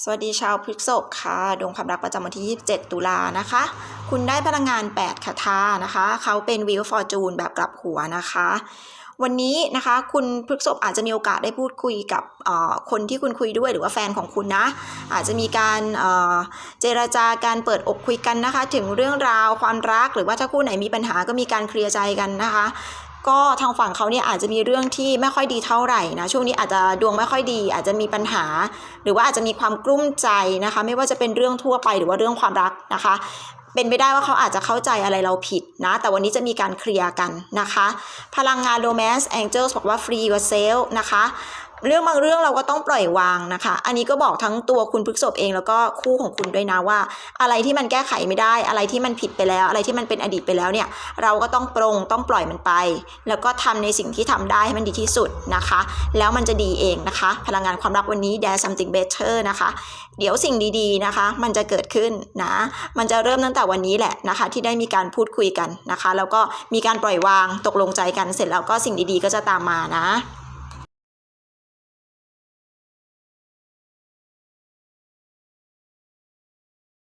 สวัสดีชาวพฤษภค่ะ ดวงความรักประจำวันที่ 27 ตุลานะคะ คุณได้พลังงาน 8คาถานะคะ เขาเป็นวิวฟอร์จูนแบบกลับหัวนะคะ วันนี้นะคะคุณพฤษภอาจจะมีโอกาสได้พูดคุยกับคนที่คุณคุยด้วยหรือว่าแฟนของคุณนะ อาจจะมีการเอ่อเจราจาการเปิดอกคุยกันนะคะ ถึงเรื่องราวความรักหรือว่าถ้าคู่ไหนมีปัญหาก็มีการเคลียร์ใจกันนะคะ ก็ทางฝั่งเขาเนี่ยอาจจะมีเรื่องที่ไม่ค่อยดีเท่าไหร่นะช่วงนี้อาจจะดวงไม่ค่อยดี อาจจะมีปัญหา หรือว่าอาจจะมีความกลุ้มใจนะคะ ไม่ว่าจะเป็นเรื่องทั่วไปหรือว่าเรื่องความรักนะคะ เป็นไปได้ว่าเขาอาจจะเข้าใจอะไรเราผิดนะ แต่วันนี้จะมีการเคลียร์กันนะคะ พลังงานโรแมนส์แองเจิลบอกว่าฟรี yourself นะคะ เรื่องบางเรื่องเราก็ต้องปล่อยวางนะคะ อันนี้ก็บอกทั้งตัวคุณพฤกษบเองแล้วก็คู่ของคุณด้วยนะว่า อะไรที่มันแก้ไขไม่ได้ อะไรที่มันผิดไปแล้ว อะไรที่มันเป็นอดีตไปแล้วเนี่ย เราก็ต้องปรงต้องปล่อยมันไป แล้วก็ทำในสิ่งที่ทำได้ให้มันดีที่สุดนะคะ แล้วมันจะดีเองนะคะ พลังงานความรักวันนี้ dare something better นะคะ เดี๋ยวสิ่งดีๆนะคะ มันจะเกิดขึ้นนะ มันจะเริ่มตั้งแต่วันนี้แหละนะคะ ที่ได้มีการพูดคุยกันนะคะ แล้วก็มีการปล่อยวางตกลงใจกันเสร็จแล้วก็สิ่งดีๆ ก็จะตามมานะ